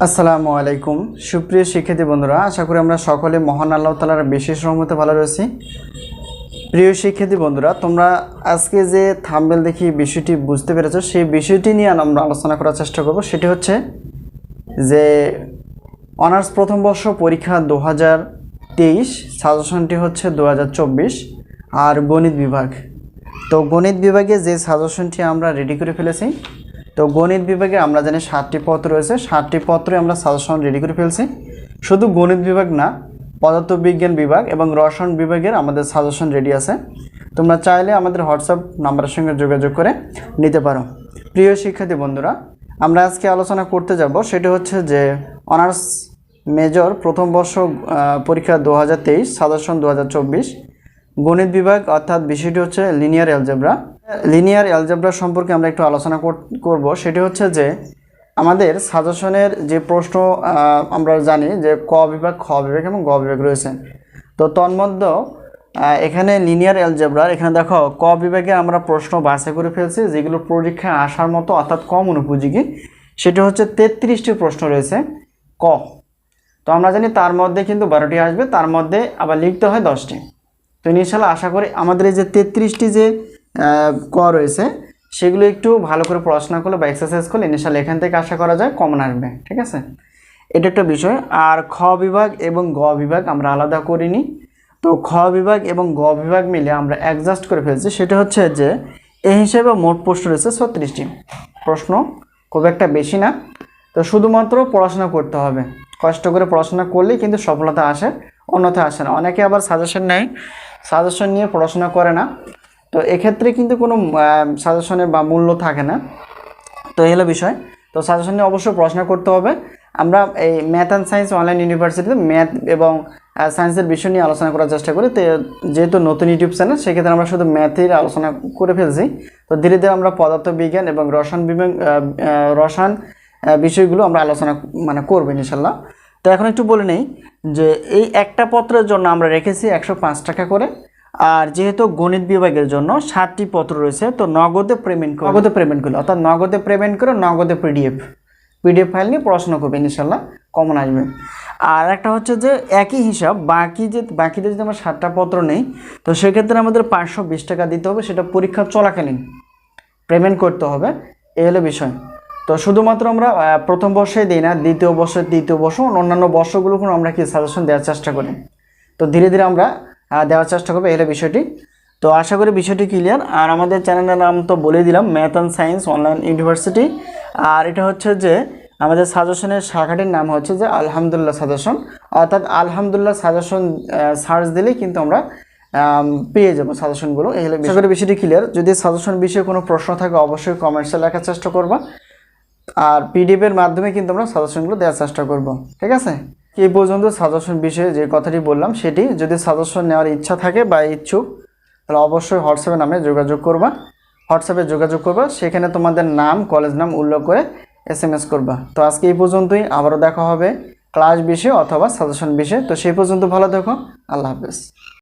আসসালামু আলাইকুম। সুপ্রিয় শিক্ষার্থী বন্ধুরা, আশা করি আমরা সকলে মহান আল্লাহ তালার বিশেষ রহমতে ভালো রয়েছি। প্রিয় শিক্ষার্থী বন্ধুরা, তোমরা আজকে যে থাম্বেল দেখি বিষয়টি বুঝতে পেরেছ, সেই বিষয়টি নিয়ে আমরা আলোচনা করার চেষ্টা করব। সেটি হচ্ছে যে অনার্স প্রথম বর্ষ পরীক্ষা দু হাজার তেইশ, সাজেশনটি হচ্ছে দু হাজার চব্বিশ আর গণিত বিভাগ। তো গণিত বিভাগে যে সাজেশনটি আমরা রেডি করে ফেলেছি তো গণিত বিভাগে আমরা জানি সাতটি পত্র রয়েছে। সাতটি পত্রে আমরা সাজেশন রেডি করে ফেলছি। শুধু গণিত বিভাগ না, পদার্থবিজ্ঞান বিভাগ এবং রসায়ন বিভাগের আমাদের সাজেশন রেডি আছে। তোমরা চাইলে আমাদের হোয়াটসঅ্যাপ নাম্বারের সঙ্গে যোগাযোগ করে নিতে পারো। প্রিয় শিক্ষার্থী বন্ধুরা, আমরা আজকে আলোচনা করতে যাব সেটা হচ্ছে যে অনার্স মেজর প্রথম বর্ষ পরীক্ষা দু হাজার তেইশ সাজেশন দু হাজার চব্বিশ। গণিত বিভাগ অর্থাৎ বিষয়টি হচ্ছে লিনিয়ার অ্যালজেব্রা লিনিয়ার অ্যালজেব্রা সম্পর্কে আমরা একটু আলোচনা কর- করব, সেটি হচ্ছে যে আমাদের সাজেশনের যে প্রশ্ন আমরা জানি যে ক বিভাগ, খ বিভাগ এবং গ বিভাগ রয়েছে। তো তন্মধ্যে এখানে লিনিয়ার অ্যালজেব্রার এখানে দেখো, ক বিভাগে আমরা প্রশ্ন বাছাই করে ফেলছি, যেগুলো পরীক্ষায় আসার মতো অর্থাৎ কম অনুপযোগী। সেটি হচ্ছে তেত্রিশটি প্রশ্ন রয়েছে, ক। তো আমরা জানি তার মধ্যে কিন্তু বারোটি আসবে, তার মধ্যে আবার লিখতে হয় দশটি। তো ইনশাল্লাহ আশা করি আমাদের এই যে তেত্রিশটি যে ক রয়েছে, সেগুলো একটু ভালো করে পড়াশোনা করলে বা এক্সারসাইজ করলে ইনশাল্লাহ এখান থেকে আশা করা যায় কমন আসবে, ঠিক আছে? এটা একটা বিষয়। আর খ বিভাগ এবং গ বিভাগ আমরা আলাদা করিনি। তো খ বিভাগ এবং গ বিভাগ মিলে আমরা অ্যাডজাস্ট করে ফেলছি। সেটা হচ্ছে যে এই হিসেবে মোট প্রশ্ন রয়েছে ছত্রিশটি। প্রশ্ন খুব একটা বেশি না। তো শুধুমাত্র পড়াশোনা করতে হবে। কষ্ট করে পড়াশোনা করলেই কিন্তু সফলতা আসে, অন্যথায় আসে না। অনেকে আবার সাজেশন নেয়। সাজেশন নিয়ে পড়াশোনা করে না। তো এক্ষেত্রে কিন্তু কোনো সাজেশনের বা মূল্য থাকে না। তো এই হলো বিষয়। তো সাজেশন নিয়ে অবশ্যই পড়াশোনা করতে হবে। আমরা এই ম্যাথ অ্যান্ড সায়েন্স অনলাইন ইউনিভার্সিটিতে ম্যাথ এবং সায়েন্সের বিষয় নিয়ে আলোচনা করার চেষ্টা করি। তো যেহেতু নতুন ইউটিউব চ্যানেল সেক্ষেত্রে আমরা শুধু ম্যাথের আলোচনা করে ফেলছি। তো ধীরে ধীরে আমরা পদার্থবিজ্ঞান এবং রসায়ন বিভাগ রসায়ন বিষয়গুলো আমরা আলোচনা মানে করব ইনশাল্লাহ তো এখন একটু বলে নেই যে এই একটা পত্রের জন্য আমরা রেখেছি একশো পাঁচ টাকা করে। আর যেহেতু গণিত বিভাগের জন্য সাতটি পত্র রয়েছে, তো নগদে পেমেন্ট করে নগদে পেমেন্ট করলে অর্থাৎ নগদে পেমেন্ট করে নগদে পিডিএফ পিডিএফ ফাইল নিয়ে পড়াশোনা করবে ইনশাল্লাহ কমন আসবে। আর একটা হচ্ছে যে একই হিসাব, বাকি যে, বাকিতে যদি আমরা সাতটা পত্র নেই, তো সেক্ষেত্রে আমাদের পাঁচশো বিশ টাকা দিতে হবে, সেটা পরীক্ষা চলাকালীন পেমেন্ট করতে হবে এ হলো বিষয়। তো শুধুমাত্র আমরা প্রথম বর্ষে দিই না, দ্বিতীয় বর্ষে, তৃতীয় বর্ষ, অন্যান্য বর্ষগুলো আমরা কি সাজেশন দেওয়ার চেষ্টা করি। তো ধীরে ধীরে আমরা দেওয়ার চেষ্টা করব, এই বিষয়টি। তো আশা করি বিষয়টি ক্লিয়ার আর আমাদের চ্যানেলের নাম তো বলে দিলাম math and science online university আর এটা হচ্ছে যে, আমাদের সাজেশনের শাখাটির নাম হচ্ছে যে আলহামদুলিল্লাহ সাজেশন অর্থাৎ আলহামদুলিল্লাহ সাজেশন সার্চ দিলেই কিন্তু আমরা পেয়ে যাব সাজেশনগুলো এই হলো বিষয়। করি বিষয়টি ক্লিয়ার যদি সাজেশন বিষয়ে কোনো প্রশ্ন থাকে, অবশ্যই কমেন্টসে লেখার চেষ্টা করবা। আর পিডিএফের মাধ্যমে কিন্তু আমরা সাজেশনগুলো দেওয়ার চেষ্টা করব। ঠিক আছে? এই পর্যন্ত সাজেশন বিষয়ে যে কথাটি বললাম, সেটি যদি সাজেশন নেওয়ার ইচ্ছা থাকে বা ইচ্ছুক, তাহলে অবশ্যই হোয়াটসঅ্যাপে নামে যোগাযোগ করবা। হোয়াটসঅ্যাপে যোগাযোগ করবা, সেখানে তোমাদের নাম কলেজ নাম উল্লেখ করে এস এম এস করবা। তো আজকে এই পর্যন্তই, আবারও দেখা হবে ক্লাস বিষয়ে অথবা সাজেশন বিষয়ে। তো সেই পর্যন্ত ভালো দেখো আল্লাহ হাফেজ।